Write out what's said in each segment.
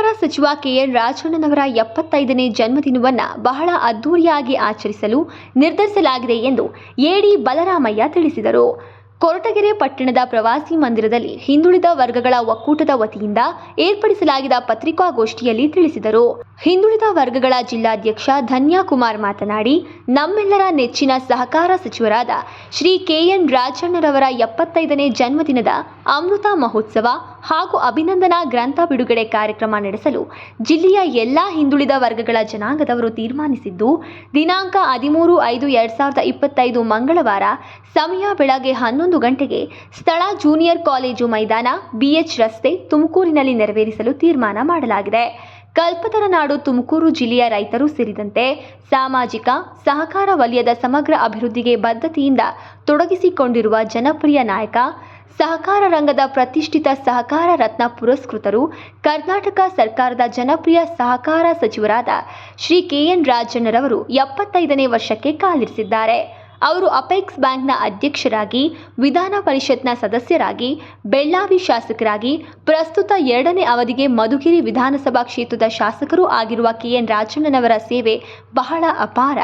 ಸಹಕಾರ ಸಚಿವ ಕೆಎನ್ ರಾಜಣ್ಣನವರ ಎಪ್ಪತ್ತೈದನೇ ಜನ್ಮದಿನವನ್ನು ಬಹಳ ಅದ್ದೂರಿಯಾಗಿ ಆಚರಿಸಲು ನಿರ್ಧರಿಸಲಾಗಿದೆ ಎಂದು ಎಡಿ ಬಲರಾಮಯ್ಯ ತಿಳಿಸಿದರು. ಕೊರಟಗೆರೆ ಪಟ್ಟಣದ ಪ್ರವಾಸಿ ಮಂದಿರದಲ್ಲಿ ಹಿಂದುಳಿದ ವರ್ಗಗಳ ಒಕ್ಕೂಟದ ವತಿಯಿಂದ ಏರ್ಪಡಿಸಲಾಗಿದ್ದ ಪತ್ರಿಕಾಗೋಷ್ಠಿಯಲ್ಲಿ ತಿಳಿಸಿದರು. ಹಿಂದುಳಿದ ವರ್ಗಗಳ ಜಿಲ್ಲಾಧ್ಯಕ್ಷ ಧನ್ಯಾ ಕುಮಾರ್ ಮಾತನಾಡಿ, ನಮ್ಮೆಲ್ಲರ ನೆಚ್ಚಿನ ಸಹಕಾರ ಸಚಿವರಾದ ಶ್ರೀ ಕೆಎನ್ ರಾಜಣ್ಣರವರ ಎಪ್ಪತ್ತೈದನೇ ಜನ್ಮದಿನದ ಅಮೃತ ಮಹೋತ್ಸವ ಹಾಗೂ ಅಭಿನಂದನಾ ಗ್ರಂಥ ಬಿಡುಗಡೆ ಕಾರ್ಯಕ್ರಮ ನಡೆಸಲು ಜಿಲ್ಲೆಯ ಎಲ್ಲಾ ಹಿಂದುಳಿದ ವರ್ಗಗಳ ಜನಾಂಗದವರು ತೀರ್ಮಾನಿಸಿದ್ದು, ದಿನಾಂಕ ಹದಿಮೂರು ಐದು ಎರಡ್ ಸಾವಿರದ ಇಪ್ಪತ್ತೈದು ಮಂಗಳವಾರ, ಸಮಯ ಬೆಳಗ್ಗೆ ಹನ್ನೊಂದು ಗಂಟೆಗೆ ಸ್ಥಳ ಜೂನಿಯರ್ ಕಾಲೇಜು ಮೈದಾನ ಬಿಎಚ್ ರಸ್ತೆ ತುಮಕೂರಿನಲ್ಲಿ ನೆರವೇರಿಸಲು ತೀರ್ಮಾನ ಮಾಡಲಾಗಿದೆ. ಕಲ್ಪತರ ನಾಡು ತುಮಕೂರು ಜಿಲ್ಲೆಯ ರೈತರು ಸೇರಿದಂತೆ ಸಾಮಾಜಿಕ ಸಹಕಾರ ವಲಯದ ಸಮಗ್ರ ಅಭಿವೃದ್ಧಿಗೆ ಬದ್ಧತೆಯಿಂದ ತೊಡಗಿಸಿಕೊಂಡಿರುವ ಜನಪ್ರಿಯ ನಾಯಕ, ಸಹಕಾರ ರಂಗದ ಪ್ರತಿಷ್ಠಿತ ಸಹಕಾರ ರತ್ನ ಪುರಸ್ಕೃತರು, ಕರ್ನಾಟಕ ಸರ್ಕಾರದ ಜನಪ್ರಿಯ ಸಹಕಾರ ಸಚಿವರಾದ ಶ್ರೀ ಕೆಎನ್ ರಾಜಣ್ಣರವರು ಎಪ್ಪತ್ತೈದನೇ ವರ್ಷಕ್ಕೆ ಕಾಲಿರಿಸಿದ್ದಾರೆ. ಅವರು ಅಪೆಕ್ಸ್ ಬ್ಯಾಂಕ್ನ ಅಧ್ಯಕ್ಷರಾಗಿ, ವಿಧಾನ ಪರಿಷತ್ನ ಸದಸ್ಯರಾಗಿ, ಬೆಳ್ಳಾವಿ ಶಾಸಕರಾಗಿ, ಪ್ರಸ್ತುತ ಎರಡನೇ ಅವಧಿಗೆ ಮಧುಗಿರಿ ವಿಧಾನಸಭಾ ಕ್ಷೇತ್ರದ ಶಾಸಕರೂ ಆಗಿರುವ ಕೆಎನ್ ರಾಜಣ್ಣನವರ ಸೇವೆ ಬಹಳ ಅಪಾರ.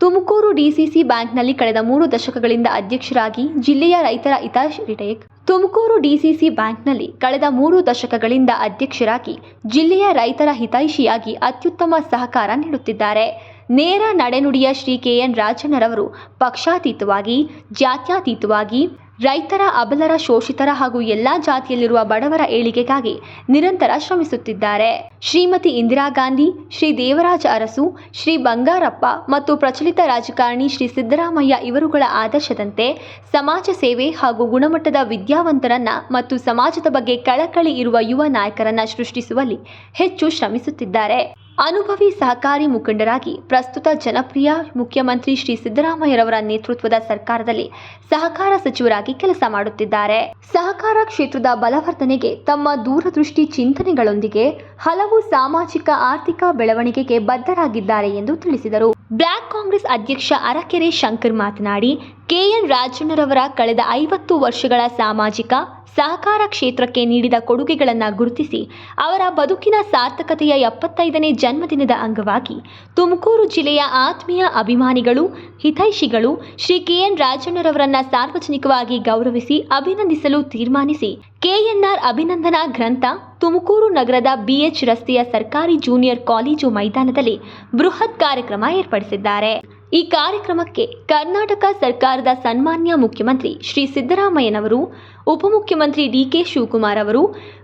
ತುಮಕೂರು ಡಿಸಿಸಿ ಬ್ಯಾಂಕ್ನಲ್ಲಿ ಕಳೆದ ಮೂರು ದಶಕಗಳಿಂದ ಅಧ್ಯಕ್ಷರಾಗಿ ಜಿಲ್ಲೆಯ ರೈತರ ಹಿತಾಶಿಟೇಕ್ ತುಮಕೂರು ಡಿಸಿಸಿ ಬ್ಯಾಂಕ್ನಲ್ಲಿ ಕಳೆದ ಮೂರು ದಶಕಗಳಿಂದ ಅಧ್ಯಕ್ಷರಾಗಿ ಜಿಲ್ಲೆಯ ರೈತರ ಹಿತೈಷಿಯಾಗಿ ಅತ್ಯುತ್ತಮ ಸಹಕಾರ ನೀಡುತ್ತಿದ್ದಾರೆ. ನೇರ ನಡೆನುಡಿಯ ಶ್ರೀ ಕೆ ಎನ್ ರಾಜಣ್ಣರವರು ಪಕ್ಷಾತೀತವಾಗಿ, ಜಾತ್ಯಾತೀತವಾಗಿ, ರೈತರ ಅಬಲರ ಶೋಷಿತರ ಹಾಗೂ ಎಲ್ಲಾ ಜಾತಿಯಲ್ಲಿರುವ ಬಡವರ ಏಳಿಗೆಗಾಗಿ ನಿರಂತರ ಶ್ರಮಿಸುತ್ತಿದ್ದಾರೆ. ಶ್ರೀಮತಿ ಇಂದಿರಾ ಗಾಂಧಿ, ಶ್ರೀ ದೇವರಾಜ ಅರಸು, ಶ್ರೀ ಬಂಗಾರಪ್ಪ ಮತ್ತು ಪ್ರಚಲಿತ ರಾಜಕಾರಣಿ ಶ್ರೀ ಸಿದ್ದರಾಮಯ್ಯ ಇವರುಗಳ ಆದರ್ಶದಂತೆ ಸಮಾಜ ಸೇವೆ ಹಾಗೂ ಗುಣಮಟ್ಟದ ವಿದ್ಯಾವಂತರನ್ನ ಮತ್ತು ಸಮಾಜದ ಬಗ್ಗೆ ಕಳಕಳಿ ಇರುವ ಯುವ ನಾಯಕರನ್ನ ಸೃಷ್ಟಿಸುವಲ್ಲಿ ಹೆಚ್ಚು ಶ್ರಮಿಸುತ್ತಿದ್ದಾರೆ. ಅನುಭವಿ ಸಹಕಾರಿ ಮುಖಂಡರಾಗಿ ಪ್ರಸ್ತುತ ಜನಪ್ರಿಯ ಮುಖ್ಯಮಂತ್ರಿ ಶ್ರೀ ಸಿದ್ದರಾಮಯ್ಯರವರ ನೇತೃತ್ವದ ಸರ್ಕಾರದಲ್ಲಿ ಸಹಕಾರ ಸಚಿವರಾಗಿ ಕೆಲಸ ಮಾಡುತ್ತಿದ್ದಾರೆ. ಸಹಕಾರ ಕ್ಷೇತ್ರದ ಬಲವರ್ಧನೆಗೆ ತಮ್ಮ ದೂರದೃಷ್ಟಿ ಚಿಂತನೆಗಳೊಂದಿಗೆ ಹಲವು ಸಾಮಾಜಿಕ ಆರ್ಥಿಕ ಬೆಳವಣಿಗೆಗೆ ಬದ್ಧರಾಗಿದ್ದಾರೆ ಎಂದು ತಿಳಿಸಿದರು. ಬ್ಲಾಕ್ ಕಾಂಗ್ರೆಸ್ ಅಧ್ಯಕ್ಷ ಅರಕೆರೆ ಶಂಕರ್ ಮಾತನಾಡಿ, ಕೆಎನ್ ರಾಜಣ್ಣರವರ ಕಳೆದ ಐವತ್ತು ವರ್ಷಗಳ ಸಾಮಾಜಿಕ ಸಹಕಾರ ಕ್ಷೇತ್ರಕ್ಕೆ ನೀಡಿದ ಕೊಡುಗೆಗಳನ್ನು ಗುರುತಿಸಿ, ಅವರ ಬದುಕಿನ ಸಾರ್ಥಕತೆಯ ಎಪ್ಪತ್ತೈದನೇ ಜನ್ಮದಿನದ ಅಂಗವಾಗಿ ತುಮಕೂರು ಜಿಲ್ಲೆಯ ಆತ್ಮೀಯ ಅಭಿಮಾನಿಗಳು, ಹಿತೈಷಿಗಳು ಶ್ರೀ ಕೆಎನ್ ರಾಜಣ್ಣರವರನ್ನ ಸಾರ್ವಜನಿಕವಾಗಿ ಗೌರವಿಸಿ, ಅಭಿನಂದಿಸಲು ತೀರ್ಮಾನಿಸಿ ಕೆಎನ್ಆರ್ ಅಭಿನಂದನಾ ಗ್ರಂಥ ತುಮಕೂರು ನಗರದ ಬಿಎಚ್ ರಸ್ತೆಯ ಸರ್ಕಾರಿ ಜೂನಿಯರ್ ಕಾಲೇಜು ಮೈದಾನದಲ್ಲಿ ಬೃಹತ್ ಕಾರ್ಯಕ್ರಮ ಏರ್ಪಡಿಸಿದ್ದಾರೆ. ಈ ಕಾರ್ಯಕ್ರಮಕ್ಕೆ ಕರ್ನಾಟಕ ಸರ್ಕಾರದ ಸನ್ಮಾನ್ಯ ಮುಖ್ಯಮಂತ್ರಿ ಶ್ರೀ ಸಿದ್ದರಾಮಯ್ಯನವರು, ಉಪಮುಖ್ಯಮಂತ್ರಿ ಡಿಕೆ ಶಿವಕುಮಾರ್ ಅವರು,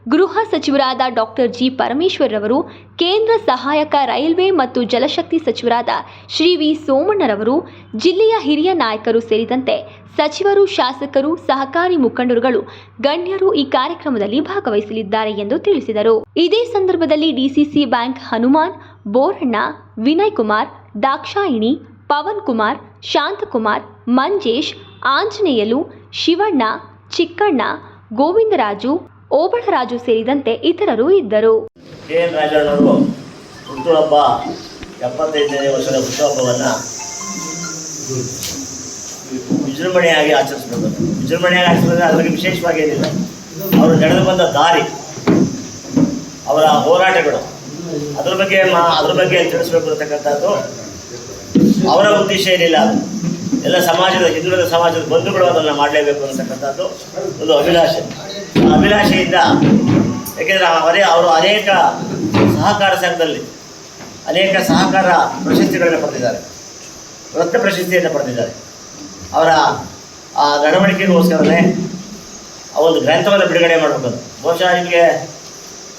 ಗೃಹ ಸಚಿವರಾದ ಡಾಕ್ಟರ್ ಜಿ. ಪರಮೇಶ್ವರ್ ರವರು ಕೇಂದ್ರ ಸಹಾಯಕ ರೈಲ್ವೆ ಮತ್ತು ಜಲಶಕ್ತಿ ಸಚಿವರಾದ ಶ್ರೀ ವಿ. ಸೋಮಣ್ಣರವರು, ಜಿಲ್ಲೆಯ ಹಿರಿಯ ನಾಯಕರು ಸೇರಿದಂತೆ ಸಚಿವರು, ಶಾಸಕರು, ಸಹಕಾರಿ ಮುಖಂಡರುಗಳು, ಗಣ್ಯರು ಈ ಕಾರ್ಯಕ್ರಮದಲ್ಲಿ ಭಾಗವಹಿಸಲಿದ್ದಾರೆ ಎಂದು ತಿಳಿಸಿದರು. ಇದೇ ಸಂದರ್ಭದಲ್ಲಿ ಡಿಸಿಸಿ ಬ್ಯಾಂಕ್ ಹನುಮಾನ್, ಬೋರಣ್ಣ, ವಿನಯ್ ಕುಮಾರ್, ದಾಕ್ಷಾಯಿಣಿ ಪವನ್ ಕುಮಾರ್ ಶಾಂತಕುಮಾರ್ ಮಂಜೇಶ್, ಆಂಜನೇಯಲು, ಶಿವಣ್ಣ, ಚಿಕ್ಕಣ್ಣ, ಗೋವಿಂದರಾಜು, ಓಬಳರಾಜು ಸೇರಿದಂತೆ ಇತರರು ಇದ್ದರು. ವಿಜೃಂಭಣೆಯಾಗಿ ಆಚರಿಸಬೇಕು ವಿಜೃಂಭಣೆಯಾಗಿ ಆಚರಿಸಿದ್ರೆ. ಅದ್ರ ಬಗ್ಗೆ ವಿಶೇಷವಾಗಿ ಏನಿಲ್ಲ. ಅವರು ನಡೆದು ಬಂದ ದಾರಿ, ಅವರ ಹೋರಾಟಗಳು, ಅದ್ರ ಬಗ್ಗೆ ಅದ್ರ ಬಗ್ಗೆ ತಿಳಿಸ್ಬೇಕು ಅಂತಕ್ಕಂಥದ್ದು ಅವರ ಉದ್ದೇಶ ಏನಿಲ್ಲ ಅದು. ಎಲ್ಲ ಸಮಾಜದ, ಹಿಂದುಳಿದ ಸಮಾಜದ ಬಂಧುಗಳು ಅದನ್ನು ಮಾಡಲೇಬೇಕು ಅನ್ನತಕ್ಕಂಥದ್ದು ಒಂದು ಅಭಿಲಾಷೆ. ಆ ಅಭಿಲಾಷೆಯಿಂದ ಯಾಕೆಂದರೆ ಅವರೇ ಅವರು ಅನೇಕ ಸಹಕಾರ ಸಂಘದಲ್ಲಿ ಅನೇಕ ಸಹಕಾರ ಪ್ರಶಸ್ತಿಗಳನ್ನು ಪಡೆದಿದ್ದಾರೆ. ವೃತ್ತ ಪ್ರಶಸ್ತಿಯನ್ನು ಪಡೆದಿದ್ದಾರೆ. ಅವರ ಆ ನಡವಳಿಕೆಗೋಸ್ಕರನೇ ಆ ಒಂದು ಗ್ರಂಥವನ್ನು ಬಿಡುಗಡೆ ಮಾಡಬೇಕು ಬಹುಶಃ ನಿಮಗೆ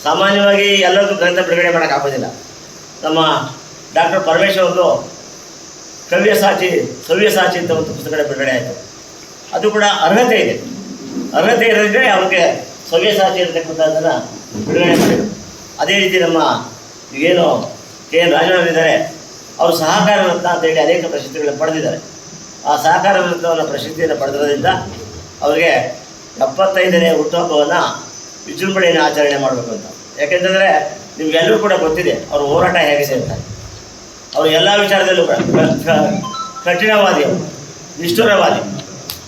ಸಾಮಾನ್ಯವಾಗಿ ಎಲ್ಲರಿಗೂ ಗ್ರಂಥ ಬಿಡುಗಡೆ ಮಾಡೋಕ್ಕಾಗೋದಿಲ್ಲ ನಮ್ಮ ಡಾಕ್ಟರ್ ಪರಮೇಶ್ವರ್ ಅವರು ಕವ್ಯ ಸಾಚಿ ಸವ್ಯ ಸಾಚಿ ಅಂತ ಒಂದು ಪುಸ್ತಕ ಬಿಡುಗಡೆ ಆಯಿತು. ಅದು ಕೂಡ ಅರ್ಹತೆ ಇದೆ. ಅರ್ಹತೆ ಇರೋದ್ರೆ ಅವ್ರಿಗೆ ಸವ್ಯ ಸಾಚಿ ಇರತಕ್ಕಂಥದ್ದನ್ನು ಬಿಡುಗಡೆ ಮಾಡಿದರು. ಅದೇ ರೀತಿ ನಮ್ಮ ಈಗೇನು ಕೆ ಎನ್ ರಾಜಣ್ಣರಿದ್ದಾರೆ ಅವರು ಸಹಕಾರ ರತ್ನ ಅಂತೇಳಿ ಅನೇಕ ಪ್ರಶಸ್ತಿಗಳನ್ನು ಪಡೆದಿದ್ದಾರೆ. ಆ ಸಹಕಾರ ರತ್ನವನ್ನು ಪ್ರಶಸ್ತಿಯನ್ನು ಪಡೆದಿರೋದ್ರಿಂದ ಅವರಿಗೆ ಎಪ್ಪತ್ತೈದನೇ ಹುಟ್ಟುಹಬ್ಬವನ್ನು ವಿಜೃಂಭಣೆಯನ್ನು ಆಚರಣೆ ಮಾಡಬೇಕು ಅಂತ. ಯಾಕೆಂತಂದರೆ ನಿಮಗೆಲ್ಲರೂ ಕೂಡ ಗೊತ್ತಿದೆ, ಅವ್ರ ಹೋರಾಟ ಹೇಗೆ ಅಂತ ಅವರು ಎಲ್ಲ ವಿಚಾರದಲ್ಲೂ ಕಠಿಣವಾದಿ ಅವರು, ನಿಷ್ಠುರವಾದಿ.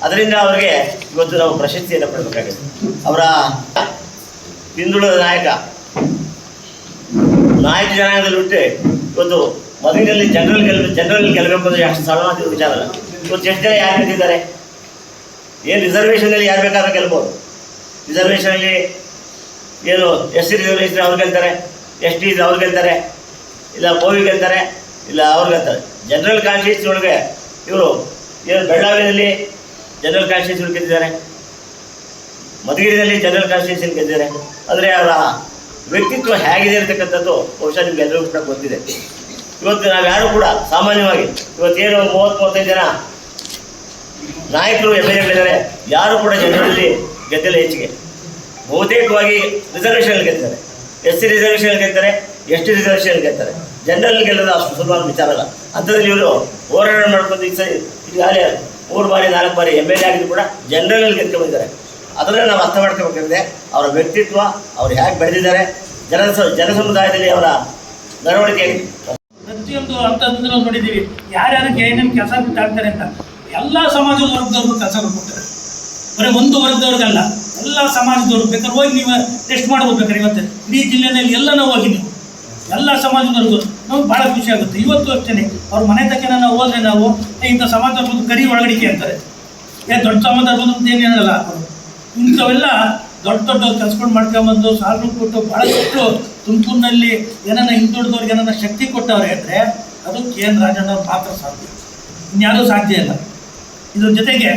ಅದರಿಂದ ಅವರಿಗೆ ಇವತ್ತು ನಾವು ಪ್ರಶಸ್ತಿಯನ್ನು ಪಡಬೇಕಾಗಿದೆ ಅವರ ಹಿಂದುಳಿದ ನಾಯಕ ನಾಯಕ ಜನಾಂಗದಲ್ಲಿ ಹುಟ್ಟಿ ಇವತ್ತು ಮದುವೆಯಲ್ಲಿ ಜನರಲ್ ಗೆಲ್ ಜನರಲ್ ಗೆಲ್ಲಬೇಕು ಅಂದರೆ ಅಷ್ಟು ಸರಳವಾದ ವಿಚಾರ ಅಲ್ಲ. ಇವತ್ತು ಎಷ್ಟು ಜನ ಯಾರು ಗೆದ್ದಿದ್ದಾರೆ? ಏನು ರಿಸರ್ವೇಷನಲ್ಲಿ ಯಾರು ಬೇಕಾದ್ರೂ ಗೆಲ್ಬೋದು. ರಿಸರ್ವೇಷನಲ್ಲಿ ಏನು ಎಸ್ ಸಿ ರಿಸರ್ವೇಷನ್ ಅವ್ರು ಗೆಲ್ತಾರೆ, ಎಸ್ ಟಿ ಅವ್ರು ಗೆಲ್ತಾರೆ, ಇಲ್ಲ ಕೋವಿ ಗೆಲ್ತಾರೆ. ಇಲ್ಲ, ಅವ್ರಿಗೆ ಗೆಲ್ತಾರೆ ಜನರಲ್ ಕಾನ್ಸ್ಟಿಟ್ಯೂನ್ಸಿ ಒಳಗೆ ಇವರು ಇವರು ಬೆಳಗಾವಿಯಲ್ಲಿ ಜನರಲ್ ಕಾನ್ಸ್ಟಿಟ್ಯೂನ್ಸಿ ಗೆದ್ದಿದ್ದಾರೆ. ಮಧುಗಿರಿನಲ್ಲಿ ಜನರಲ್ ಕಾನ್ಸ್ಟಿಟ್ಯೂಷನ್ ಗೆದ್ದಿದ್ದಾರೆ. ಆದರೆ ಅವರ ವ್ಯಕ್ತಿತ್ವ ಹೇಗಿದೆ ಅಂತಕ್ಕಂಥದ್ದು ಬಹುಶಃ ನಿಮ್ಗೆ ಎಲ್ಲರಿಗೂ ಕೂಡ ಗೊತ್ತಿದೆ. ಇವತ್ತು ನಾವು ಯಾರು ಕೂಡ ಸಾಮಾನ್ಯವಾಗಿ ಇವತ್ತೇನು ಮೂವತ್ತು ಮೂವತ್ತೈದು ಜನ ನಾಯಕರು ಎಂ ಎಲ್ ಯಾರು ಕೂಡ ಜನರಲ್ಲಿ ಗೆದ್ದಿಲ್ಲ ಹೆಚ್ಚಿಗೆ ಬಹುತೇಕವಾಗಿ ರಿಸರ್ವೇಷನ್ ಗೆಲ್ತಾರೆ ಎಸ್ ಸಿ ರಿಸರ್ವೇಷನ್ ಗೆಲ್ತಾರೆ ಎಸ್ ಟಿ ರಿಸರ್ವೇಷನ್ ಗೆಲ್ತಾರೆ ಜನರಲ್ ಗೆಲ್ಲದ ಅಷ್ಟು ಸುಲಭವಾದ ವಿಚಾರ ಅಲ್ಲ. ಅಂಥದ್ರಲ್ಲಿ ಇವರು ಹೋರಾಟ ಮಾಡ್ಕೊಂಡು ಈ ಸರಿ ಈಗಾಗಲೇ ಮೂರು ಬಾರಿ, ನಾಲ್ಕು ಬಾರಿ ಎಂ ಎಲ್ ಎ ಆಗಿದ್ದು ಕೂಡ ಜನರಲ್ ಗೆದ್ಕೊಂಡು ಬಂದಿದ್ದಾರೆ ಅದರಲ್ಲಿ ನಾವು ಅರ್ಥ ಮಾಡ್ಕೋಬೇಕಾಗಿದೆ ಅವರ ವ್ಯಕ್ತಿತ್ವ, ಅವ್ರು ಹೇಗೆ ಬೆಳೆದಿದ್ದಾರೆ, ಜನ ಜನ ಸಮುದಾಯದಲ್ಲಿ ಅವರ ನಡವಳಿಕೆ ಪ್ರತಿಯೊಂದು ಹಂತದಿಂದ ನಾವು ನೋಡಿದ್ದೀವಿ. ಯಾರ್ಯಾರಿಗೆ ಏನೇನು ಕೆಲಸ ಬಿಟ್ಟಾಗ್ತಾರೆ ಅಂತ, ಎಲ್ಲ ಸಮಾಜದ ವರ್ಗದವ್ರಿಗೂ ಕೆಲಸ ಕೊಡ್ತಾರೆ ಬರೀ ಒಂದು ವರ್ಗದವ್ರಿಗಲ್ಲ, ಎಲ್ಲ ಸಮಾಜದವ್ರು ಬೇಕಾದ್ರೆ ಹೋಗಿ ನೀವು ಟೆಸ್ಟ್ ಮಾಡ್ಬೋದು ಬೇಕಾದ್ರೆ ಇವತ್ತು. ಇಡೀ ಜಿಲ್ಲೆಯಲ್ಲಿ ಎಲ್ಲ ನಾವು ಹೋಗಿ ಎಲ್ಲ ಸಮಾಜದವ್ರಿಗೂ ನಮ್ಗೆ ಭಾಳ ಖುಷಿ ಆಗುತ್ತೆ. ಇವತ್ತು ಅಷ್ಟೇ ಅವ್ರ ಮನೆ ತಕ್ಕ ನಾವು ಹೋದ್ರೆ ನಾವು ಇಂಥ ಸಮಾಜ ಬಂದು ಗರಿ ಒಳಗಡಿಕೆ ಅಂತಾರೆ. ಏ, ದೊಡ್ಡ ಸಮಾಜ ಬಂದು ಏನು ಹೇಳಲ್ಲ ಇಂಥವೆಲ್ಲ ದೊಡ್ಡ ದೊಡ್ಡ ಕೆಲಸಗಳು ಮಾಡ್ಕೊಂಬಂದು ಸಾಲು ಕೊಟ್ಟು ಭಾಳಷ್ಟು ತುಮಕೂರಿನಲ್ಲಿ ಏನನ್ನ ಹಿಂದುಳಿದವ್ರಿಗೆ ಏನನ್ನ ಶಕ್ತಿ ಕೊಟ್ಟವ್ರೆ ಅಂದರೆ ಅದು ಕೆ ಎನ್ ರಾಜಣ್ಣ ಅವ್ರು ಮಾತ್ರ ಸಾಧ್ಯ. ಇನ್ಯಾರೂ ಸಾಧ್ಯ ಇಲ್ಲ. ಇದ್ರ ಜೊತೆಗೆ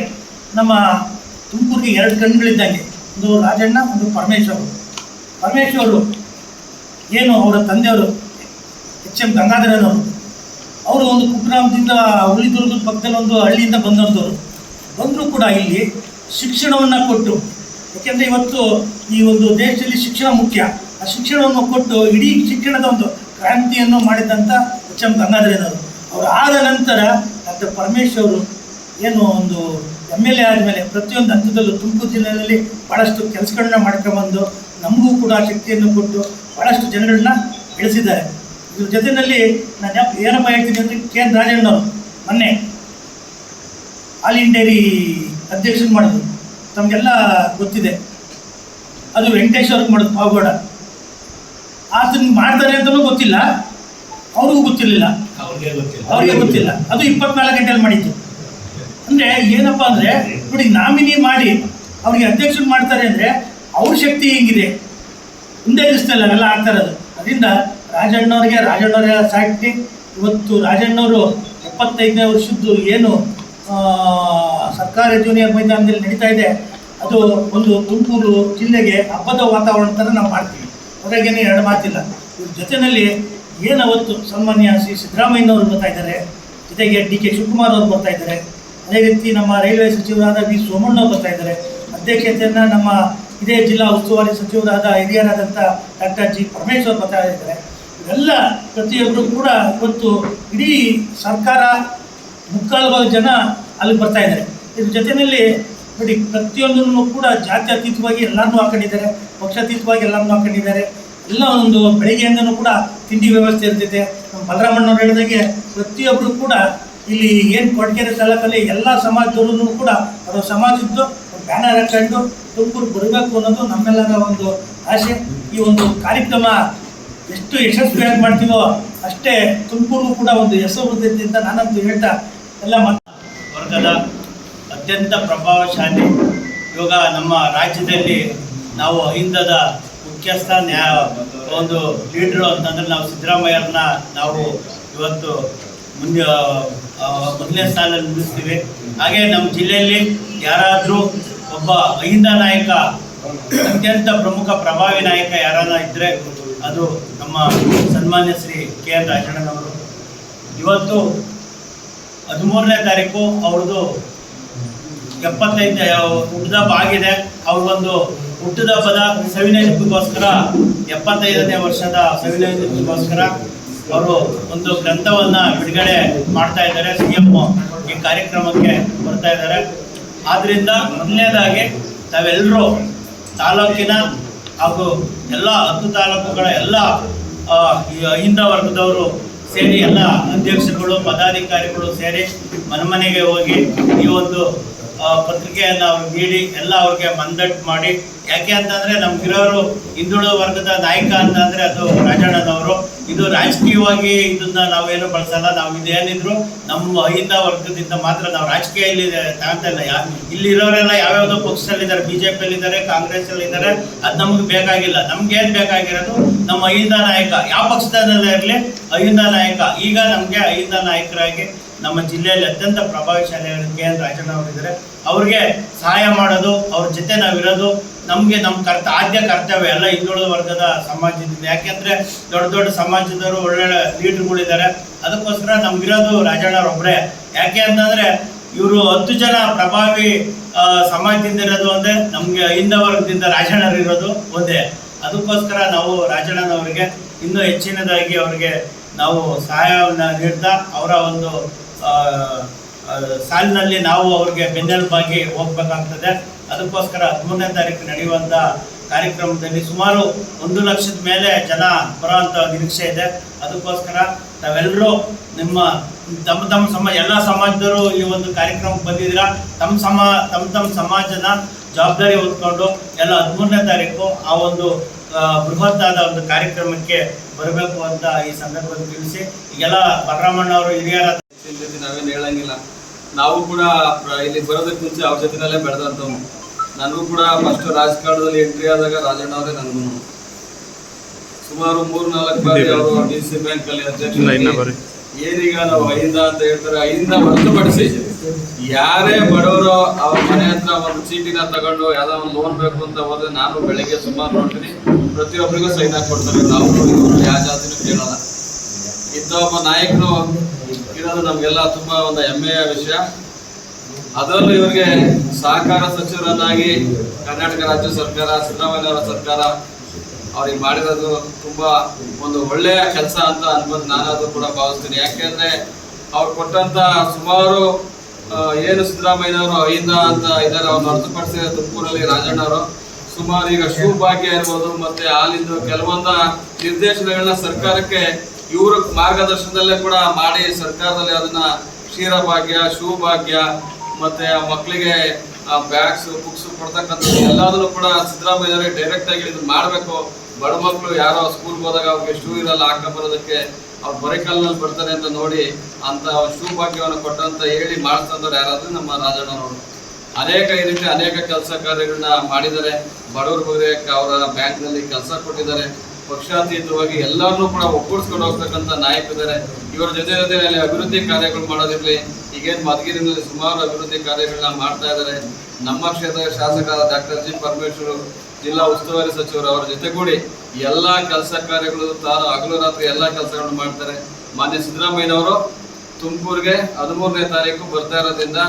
ನಮ್ಮ ತುಮಕೂರಿಗೆ ಎರಡು ಕಣ್ಣುಗಳಿದ್ದಂಗೆ ಒಂದು ರಾಜಣ್ಣ, ಒಂದು ಪರಮೇಶ್ವರು. ಪರಮೇಶ್ವರು ಏನು ಅವರ ತಂದೆಯವರು ಎಚ್ ಎಂ ಗಂಗಾಧರನವರು ಅವರು ಒಂದು ಕುಗ್ರಾಮದಿಂದ ಉಳಿದುರ್ಗದ ಪಕ್ಕದಲ್ಲಿ ಒಂದು ಹಳ್ಳಿಯಿಂದ ಬಂದಂಥವ್ರು ಬಂದರೂ ಕೂಡ ಇಲ್ಲಿ ಶಿಕ್ಷಣವನ್ನು ಕೊಟ್ಟು, ಯಾಕೆಂದರೆ ಇವತ್ತು ಈ ಒಂದು ದೇಶದಲ್ಲಿ ಶಿಕ್ಷಣ ಮುಖ್ಯ. ಆ ಶಿಕ್ಷಣವನ್ನು ಕೊಟ್ಟು ಇಡೀ ಶಿಕ್ಷಣದ ಒಂದು ಕ್ರಾಂತಿಯನ್ನು ಮಾಡಿದಂಥ ಎಚ್ ಎಂ ಗಂಗಾಧರನವರು ಅವರು ಆದ ನಂತರ ಡಾಕ್ಟರ್ ಪರಮೇಶ್ ಅವರು ಏನು ಒಂದು ಎಂ ಎಲ್ ಎ ಆದಮೇಲೆ ಪ್ರತಿಯೊಂದು ಹಂತದಲ್ಲೂ ತುಮಕೂರು ಜಿಲ್ಲೆಯಲ್ಲಿ ಭಾಳಷ್ಟು ಕೆಲಸಗಳನ್ನ ಮಾಡ್ಕೊಂಡ್ಬಂದು ನಮಗೂ ಕೂಡ ಶಕ್ತಿಯನ್ನು ಕೊಟ್ಟು ಭಾಳಷ್ಟು ಜನಗಳನ್ನ ಬೆಳೆಸಿದ್ದಾರೆ ಇದ್ರ ಜೊತೆಯಲ್ಲಿ ನಾನು ಯಾಕೆ ಏನಪ್ಪ ಹೇಳ್ತೀನಿ ಅಂದರೆ ಕೆ ಎನ್ ರಾಜಣ್ಣವರು ಮೊನ್ನೆ ಆಲ್ ಇಂಡಿಯರಿ ಅಧ್ಯಕ್ಷನ ಮಾಡಿದ್ರು ತಮಗೆಲ್ಲ ಗೊತ್ತಿದೆ. ಅದು ವೆಂಕಟೇಶ್ ಅವ್ರಿಗೆ ಮಾಡೋದು ಪಾವಗೌಡ. ಆತನ ಮಾಡ್ತಾರೆ ಅಂತಲೂ ಗೊತ್ತಿಲ್ಲ. ಅವ್ರಿಗೂ ಗೊತ್ತಿರಲಿಲ್ಲ. ಅವ್ರಿಗೆ ಗೊತ್ತಿಲ್ಲ. ಅದು ಇಪ್ಪತ್ನಾಲ್ಕು ಗಂಟೆಯಲ್ಲಿ ಮಾಡಿದ್ದು. ಅಂದರೆ ಏನಪ್ಪ ಅಂದರೆ ನೋಡಿ ನಾಮಿನಿ ಮಾಡಿ ಅವ್ರಿಗೆ ಅಧ್ಯಕ್ಷರು ಮಾಡ್ತಾರೆ ಅಂದರೆ ಅವ್ರ ಶಕ್ತಿ ಹೆಂಗಿದೆ? ಒಂದೇ ದಿವಸದಲ್ಲಿ ಅವೆಲ್ಲ ಆಗ್ತಾ ಇರೋದು. ಅದರಿಂದ ರಾಜಣ್ಣವ್ರಿಗೆ, ರಾಜಣ್ಣವರ ಸಾಕ್ತಿ. ಇವತ್ತು ರಾಜಣ್ಣವರು ಎಪ್ಪತ್ತೈದನೇ ವರ್ಷದ್ದು ಏನು ಸರ್ಕಾರಿ ಜೂನಿಯರ್ ಮೈದಾನದಲ್ಲಿ ನಡೀತಾ ಇದೆ, ಅದು ಒಂದು ತುಮಕೂರು ಜಿಲ್ಲೆಗೆ ಹಬ್ಬದ ವಾತಾವರಣ ಥರ ನಾವು ಮಾಡ್ತೀವಿ. ಹೊರಗೇನೆ ಎರಡು ಮಾತಿಲ್ಲ. ಇವ್ರ ಜೊತೆಯಲ್ಲಿ ಏನು ಅವತ್ತು ಸನ್ಮಾನ್ಯ ಶ್ರೀ ಸಿದ್ದರಾಮಯ್ಯನವರು ಬರ್ತಾ ಇದ್ದಾರೆ, ಜೊತೆಗೆ ಡಿ ಕೆ ಶಿವಕುಮಾರ್ ಅವರು ಬರ್ತಾ ಇದ್ದಾರೆ. ಅದೇ ರೀತಿ ನಮ್ಮ ರೈಲ್ವೆ ಸಚಿವರಾದ ವಿ ಸೋಮಣ್ಣನವರು ಬರ್ತಾ ಇದ್ದಾರೆ. ಅಧ್ಯಕ್ಷತೆಯನ್ನು ನಮ್ಮ ಇದೇ ಜಿಲ್ಲಾ ಉಸ್ತುವಾರಿ ಸಚಿವರಾದ ಹಿರಿಯರಾದಂಥ ಡಾಕ್ಟರ್ ಜಿ ಪರಮೇಶ್ವರ್ ಮಾತಾಡಿದ್ದಾರೆ ಇವೆಲ್ಲ ಪ್ರತಿಯೊಬ್ಬರು ಕೂಡ ಇವತ್ತು ಇಡೀ ಸರ್ಕಾರ ಮುಕ್ಕಾಲು ಜನ ಅಲ್ಲಿ ಬರ್ತಾ ಇದ್ದಾರೆ. ಇದ್ರ ಜೊತೆಯಲ್ಲಿ ನೋಡಿ, ಪ್ರತಿಯೊಂದನ್ನು ಕೂಡ ಜಾತ್ಯತೀತವಾಗಿ ಎಲ್ಲರನ್ನೂ ಹಾಕೊಂಡಿದ್ದಾರೆ. ಪಕ್ಷಾತೀತವಾಗಿ ಎಲ್ಲರನ್ನೂ ಹಾಕೊಂಡಿದ್ದಾರೆ. ಎಲ್ಲ ಒಂದು ಬೆಳಿಗ್ಗೆಯಿಂದನೂ ಕೂಡ ತಿಂಡಿ ವ್ಯವಸ್ಥೆ ಇರ್ತೈತೆ. ನಮ್ಮ ಬಲರಾಮಣ್ಣವ್ರು ಹೇಳಿದಾಗೆ ಪ್ರತಿಯೊಬ್ಬರು ಕೂಡ ಇಲ್ಲಿ ಏನು ಕೊಡಗೆರೆ ತಾಲೂಕಲ್ಲಿ ಎಲ್ಲ ಸಮಾಜದವ್ರು ಕೂಡ, ಅವರ ಸಮಾಜದ್ದು ಬ್ಯಾನರ್ ಹಾಕೊಂಡು ತುಮಕೂರು ಬರಬೇಕು ಅನ್ನೋದು ನಮ್ಮೆಲ್ಲರ ಒಂದು ಆಸೆ. ಈ ಒಂದು ಕಾರ್ಯಕ್ರಮ ಎಷ್ಟು ಯಶಸ್ವಿಯಾಗಿ ಮಾಡ್ತೀವೋ ಅಷ್ಟೇ ತುಮಕೂರು ಕೂಡ ಒಂದು ಹೆಸರು ಬರ್ತೈತಿ ಅಂತ ನಾನಂತೂ ಹೇಳ್ತಾ ಎಲ್ಲ ವರ್ಗದ ಅತ್ಯಂತ ಪ್ರಭಾವಶಾಲಿ ಇವಾಗ ನಮ್ಮ ರಾಜ್ಯದಲ್ಲಿ ನಾವು ಅಹಿಂದದ ಮುಖ್ಯಸ್ಥ ನ್ಯಾಯ ಒಂದು ಲೀಡ್ರು ಅಂತಂದ್ರೆ ನಾವು ಸಿದ್ದರಾಮಯ್ಯರನ್ನ ನಾವು ಇವತ್ತು ಮುಂದೆ ಮೊದಲನೇ ಸ್ಥಾನದಲ್ಲಿ ನಿಲ್ಲಿಸ್ತೀವಿ. ಹಾಗೆ ನಮ್ಮ ಜಿಲ್ಲೆಯಲ್ಲಿ ಯಾರಾದರೂ ಒಬ್ಬ ಅಹಿಂದ ನಾಯಕ, ಅತ್ಯಂತ ಪ್ರಮುಖ ಪ್ರಭಾವಿ ನಾಯಕ ಯಾರನ್ನ ಇದ್ದರೆ ಅದು ನಮ್ಮ ಸನ್ಮಾನ್ಯ ಶ್ರೀ ಕೆ ಎನ್ ರಾಜಣ್ಣನವರು. ಇವತ್ತು ಹದಿಮೂರನೇ ತಾರೀಕು, ಅವ್ರದ್ದು ಎಪ್ಪತ್ತೈದನೇ ಹುಟ್ಟುದಬ್ಬ ಆಗಿದೆ. ಅವ್ರಿಗೊಂದು ಹುಟ್ಟುದಬ್ಬದ ಸವಿನೆನಪಿಗೋಸ್ಕರ ಎಪ್ಪತ್ತೈದನೇ ವರ್ಷದ ಸವಿನೆನಪಿಗೋಸ್ಕರ ಅವರು ಒಂದು ಗ್ರಂಥವನ್ನು ಬಿಡುಗಡೆ ಮಾಡ್ತಾ ಇದ್ದಾರೆ. ಸಿ ಎಂ ಈ ಕಾರ್ಯಕ್ರಮಕ್ಕೆ ಬರ್ತಾ ಇದ್ದಾರೆ. ಆದ್ರಿಂದ ಮೊದಲನೇದಾಗಿ ತಾವೆಲ್ಲರೂ ತಾಲೂಕಿನ ಹಾಗೂ ಎಲ್ಲ ಹತ್ತು ತಾಲೂಕುಗಳ ಎಲ್ಲ ಹಿಂದ ವರ್ಗದವರು ಸೇರಿ ಎಲ್ಲ ಅಧ್ಯಕ್ಷರುಗಳು, ಪದಾಧಿಕಾರಿಗಳು ಸೇರಿ ಮನೆ ಮನೆಗೆ ಹೋಗಿ ಈ ಒಂದು ಪತ್ರಿಕೆಯನ್ನು ಅವ್ರಿಗೆ ನೀಡಿ, ಎಲ್ಲ ಅವ್ರಿಗೆ ಮಂದಟ್ಟು ಮಾಡಿ. ಯಾಕೆ ಅಂತಂದ್ರೆ ನಮ್ಗಿರೋರು ಹಿಂದುಳಿದ ವರ್ಗದ ನಾಯಕ ಅಂತಂದ್ರೆ ಅದು ರಾಜಣ್ಣನವರು. ಇದು ರಾಜಕೀಯವಾಗಿ ಇದನ್ನ ನಾವೇನು ಬಳಸಲ್ಲ, ನಾವು ಇದೇನಿದ್ರು ನಮ್ಮ ಅಹಿಂದ ವರ್ಗದಿಂದ ಮಾತ್ರ ನಾವು ರಾಜಕೀಯ ಇಲ್ಲಿ ಇಲ್ಲ. ಯಾ ಇಲ್ಲಿರೋರೆಲ್ಲ ಯಾವ್ಯಾವುದೋ ಪಕ್ಷದಲ್ಲಿದ್ದಾರೆ ಬಿ ಜೆ ಅಲ್ಲಿ ಕಾಂಗ್ರೆಸ್ಸಲ್ಲಿದ್ದಾರೆ. ಅದು ನಮ್ಗೆ ಬೇಕಾಗಿಲ್ಲ. ನಮ್ಗೇನು ಬೇಕಾಗಿರೋದು ನಮ್ಮ ಅಹಿಂದ ನಾಯಕ. ಯಾವ ಪಕ್ಷದಲ್ಲೇ ಇರಲಿ ಅಹಿಂದ ನಾಯಕ. ಈಗ ನಮಗೆ ಅಹಿಂದ ನಾಯಕರಾಗಿ ನಮ್ಮ ಜಿಲ್ಲೆಯಲ್ಲಿ ಅತ್ಯಂತ ಪ್ರಭಾವಶಾಲಿ ಕೆ ಎನ್ ರಾಜಣ್ಣ ಅವರಿದ್ದಾರೆ. ಅವ್ರಿಗೆ ಸಹಾಯ ಮಾಡೋದು, ಅವ್ರ ಜೊತೆ ನಾವಿರೋದು, ನಮಗೆ ನಮ್ಮ ಕರ್ತ, ಆದ್ಯ ಕರ್ತವ್ಯ ಎಲ್ಲ ಹಿಂದುಳಿದ ವರ್ಗದ ಸಮಾಜದಿಂದ. ಯಾಕೆಂದ್ರೆ ದೊಡ್ಡ ದೊಡ್ಡ ಸಮಾಜದವರು ಒಳ್ಳೊಳ್ಳೆ ಲೀಡರ್ಗಳಿದ್ದಾರೆ. ಅದಕ್ಕೋಸ್ಕರ ನಮ್ಗಿರೋದು ರಾಜಣ್ಣವ್ರೊಬ್ಬರೇ ಯಾಕೆ ಅಂತಂದ್ರೆ ಇವರು ಹತ್ತು ಜನ ಪ್ರಭಾವಿ ಸಮಾಜದಿಂದ ಇರೋದು ಅಂದ್ರೆ ನಮಗೆ ಹಿಂದ ವರ್ಗದಿಂದ ರಾಜಣ್ಣರು ಇರೋದು ಒಂದೇ. ಅದಕ್ಕೋಸ್ಕರ ನಾವು ರಾಜಣ್ಣನವರಿಗೆ ಇನ್ನೂ ಹೆಚ್ಚಿನದಾಗಿ ಅವರಿಗೆ ನಾವು ಸಹಾಯವನ್ನು ನೀಡ್ತಾ, ಅವರ ಒಂದು ಸಾಲಿನಲ್ಲಿ ನಾವು ಅವ್ರಿಗೆ ಬೆನ್ನೆಲುಬಾಗಿ ಹೋಗ್ಬೇಕಾಗ್ತದೆ. ಅದಕ್ಕೋಸ್ಕರ ಹದಿಮೂರನೇ ತಾರೀಕು ನಡೆಯುವಂಥ ಕಾರ್ಯಕ್ರಮದಲ್ಲಿ ಸುಮಾರು ಒಂದು ಲಕ್ಷದ ಮೇಲೆ ಜನ ಬರೋವಂಥ ನಿರೀಕ್ಷೆ ಇದೆ. ಅದಕ್ಕೋಸ್ಕರ ತಾವೆಲ್ಲರೂ ನಿಮ್ಮ, ತಮ್ಮ ತಮ್ಮ ಸಮ, ಎಲ್ಲ ಸಮಾಜದವರು ಈ ಒಂದು ಕಾರ್ಯಕ್ರಮಕ್ಕೆ ಬಂದಿದ್ದೀರಾ? ತಮ್ಮ ಸಮ, ತಮ್ಮ ತಮ್ಮ ಸಮಾಜನ ಜವಾಬ್ದಾರಿ ಹೊತ್ಕೊಂಡು ಎಲ್ಲ ಹದಿಮೂರನೇ ತಾರೀಕು ಆ ಒಂದು ಬೃಹತ್ತಾದ ಒಂದು ಕಾರ್ಯಕ್ರಮಕ್ಕೆ ಬರಬೇಕು ಅಂತ ಈ ಸಂದರ್ಭದಲ್ಲಿ ತಿಳಿಸಿ ಈಗೆಲ್ಲ ಬಲರಾಮಣ್ಣ ಅವರು ಹಿರಿಯರ ಜೊತೆ ನಾವೇನು ಹೇಳಂಗಿಲ್ಲ. ನಾವು ಕೂಡ ಇಲ್ಲಿ ಬರೋದಕ್ಕೆ ಮುಂಚೆ ಅವ್ರ ಜೊತೆನಲ್ಲೇ ಬೆಳೆದಂಥವ್ನು ನನಗೂ ಕೂಡ ಫಸ್ಟ್ ರಾಜಕಾರಣದಲ್ಲಿ ಎಂಟ್ರಿ ಆದಾಗ ರಾಜಣ್ಣ ಅವರೇ ನನಗೂ ಸುಮಾರು ಮೂರು ನಾಲ್ಕು ಬಾರಿ ಅವರು ಡಿ ಸಿ ಬ್ಯಾಂಕ್ ಅಲ್ಲಿ ಅಧ್ಯಕ್ಷ ಏನೀಗ ನಾವು ಐದ ಅಂತ ಹೇಳ್ತಾರೆ ಐದ ಹೊರತುಪಡಿಸಿ ಯಾರೇ ಬಡವರು ಅವ್ರ ಮನೆ ಹತ್ರ ಒಂದು ಚೀಟಿನ ತಗೊಂಡು ಯಾವ್ದೋ ಒಂದು ಲೋನ್ ಬೇಕು ಅಂತ ಹೋದ್ರೆ ನಾನು ಬೆಳಿಗ್ಗೆ ಸುಮಾರು ನೋಡ್ತೀನಿ. ಪ್ರತಿಯೊಬ್ಬರಿಗೂ ಸೈನ್ ಹಾಕಿ ಕೊಡ್ತಾರೆ. ನಾವು ಯಾವ ಜಾತಿನೂ ಕೇಳಲ್ಲ. ಇಂಥ ಒಬ್ಬ ನಾಯಕರು ಇರೋದು ನಮಗೆಲ್ಲ ತುಂಬಾ ಒಂದು ಹೆಮ್ಮೆಯ ವಿಷಯ. ಅದರಲ್ಲೂ ಇವರಿಗೆ ಸಹಕಾರ ಸಚಿವರನ್ನಾಗಿ ಕರ್ನಾಟಕ ರಾಜ್ಯ ಸರ್ಕಾರ, ಸಿದ್ದರಾಮಯ್ಯ ಸರ್ಕಾರ ಅವ್ರಿಗೆ ಮಾಡಿರೋದು ತುಂಬಾ ಒಂದು ಒಳ್ಳೆಯ ಕೆಲಸ ಅಂತ ಅಂದ್ಬಂದು ನಾನು ಅದು ಕೂಡ ಭಾವಿಸ್ತೀನಿ. ಯಾಕೆಂದ್ರೆ ಅವ್ರು ಕೊಟ್ಟಂತ ಸುಮಾರು ಏನು ಸಿದ್ದರಾಮಯ್ಯನವರು ಐದ ಅಂತ ಇದ್ದಾರೆ, ಅವ್ರನ್ನ ಹೊರತುಪಡಿಸಿ ತುಮಕೂರಲ್ಲಿ ರಾಜಣ್ಣವರು. ಸುಮಾರು ಈಗ ಶೂ ಭಾಗ್ಯ ಇರ್ಬೋದು, ಮತ್ತೆ ಹಾಲಿಂದು ಕೆಲವೊಂದ ನಿರ್ದೇಶನಗಳನ್ನ ಸರ್ಕಾರಕ್ಕೆ ಇವರ ಮಾರ್ಗದರ್ಶನದಲ್ಲೇ ಕೂಡ ಮಾಡಿ ಸರ್ಕಾರದಲ್ಲಿ ಅದನ್ನ ಕ್ಷೀರ ಭಾಗ್ಯ ಶೂ ಭಾಗ್ಯ ಮತ್ತೆ ಮಕ್ಕಳಿಗೆ ಬ್ಯಾಗ್ಸ್, ಬುಕ್ಸ್ ಕೊಡ್ತಕ್ಕಂಥ ಎಲ್ಲದನ್ನು ಕೂಡ ಸಿದ್ದರಾಮಯ್ಯವ್ರಿಗೆ ಡೈರೆಕ್ಟ್ ಆಗಿ ಇದನ್ನ ಮಾಡಬೇಕು. ಬಡ ಮಕ್ಕಳು ಯಾರೋ ಸ್ಕೂಲ್ಗೆ ಹೋದಾಗ ಅವ್ರಿಗೆ ಶೂ ಇರಲ್ಲ ಹಾಕೊಂಡ್ ಬರೋದಕ್ಕೆ ಅವ್ರು ಬರೆಕಲ್ನಲ್ಲಿ ಬರ್ತಾರೆ ಅಂತ ನೋಡಿ ಅಂತ ಅವ್ರ ಭಾಗ್ಯವನ್ನು ಕೊಟ್ಟಂತ ಹೇಳಿ ಮಾಡಿಸ್ತಂದವ್ರು ಯಾರಾದ್ರೂ ನಮ್ಮ ರಾಜಣ್ಣನವರು. ಅನೇಕ ಈ ರೀತಿ ಅನೇಕ ಕೆಲಸ ಕಾರ್ಯಗಳನ್ನ ಮಾಡಿದ್ದಾರೆ. ಬಡವರ ಬಗ್ಗೆ ಅವರ ಬ್ಯಾಂಕ್ನಲ್ಲಿ ಕೆಲಸ ಕೊಟ್ಟಿದ್ದಾರೆ. ಪಕ್ಷಾತೀತವಾಗಿ ಎಲ್ಲರನ್ನೂ ಕೂಡ ಒಗ್ಗೂಡಿಸ್ಕೊಂಡು ಹೋಗ್ತಕ್ಕಂಥ ನಾಯಕರಿದ್ದಾರೆ. ಇವರ ಜೊತೆ ಜೊತೆಯಲ್ಲಿ ಅಭಿವೃದ್ಧಿ ಕಾರ್ಯಗಳು ಮಾಡೋದಿರ್ಲಿ. ಈಗೇನು ಮಧುಗಿರಿನಲ್ಲಿ ಸುಮಾರು ಅಭಿವೃದ್ಧಿ ಕಾರ್ಯಗಳನ್ನ ಮಾಡ್ತಾ ಇದ್ದಾರೆ. ನಮ್ಮ ಕ್ಷೇತ್ರದ ಶಾಸಕ ಡಾಕ್ಟರ್ ಜಿ. ಪರಮೇಶ್ವರ್, ಜಿಲ್ಲಾ ಉಸ್ತುವಾರಿ ಸಚಿವರು ಅವರ ಜೊತೆಗೂಡಿ ಎಲ್ಲಾ ಕೆಲಸ ಕಾರ್ಯಗಳು ತಾನು ಹಗಲು ರಾತ್ರಿ ಎಲ್ಲ ಕೆಲಸಗಳನ್ನು ಮಾಡ್ತಾರೆ. ಮಾನ್ಯ ಸಿದ್ದರಾಮಯ್ಯನವರು ತುಮಕೂರಿಗೆ ಹದಿಮೂರನೇ ತಾರೀಕು ಬರ್ತಾ ಇರೋದ್ರಿಂದ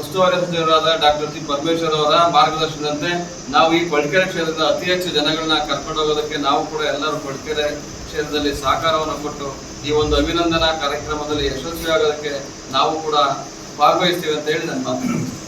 ಉಸ್ತುವಾರಿ ಸಚಿವರಾದ ಡಾಕ್ಟರ್ ಸಿ ಪರಮೇಶ್ವರ್ ಅವರ ಮಾರ್ಗದರ್ಶನದಂತೆ ನಾವು ಈ ಕೊಳಕೆರೆ ಕ್ಷೇತ್ರದ ಅತಿ ಹೆಚ್ಚು ಜನಗಳನ್ನ ಕರ್ಕೊಂಡು ಹೋಗೋದಕ್ಕೆ ನಾವು ಕೂಡ ಎಲ್ಲರೂ ಕೊಳಕೆರೆ ಕ್ಷೇತ್ರದಲ್ಲಿ ಸಹಕಾರವನ್ನು ಕೊಟ್ಟು ಈ ಒಂದು ಅಭಿನಂದನಾ ಕಾರ್ಯಕ್ರಮದಲ್ಲಿ ಯಶಸ್ವಿ ಆಗೋದಕ್ಕೆ ನಾವು ಕೂಡ ಭಾಗವಹಿಸ್ತೀವಿ ಅಂತ ಹೇಳಿ ನನ್ನ ಮಾತು.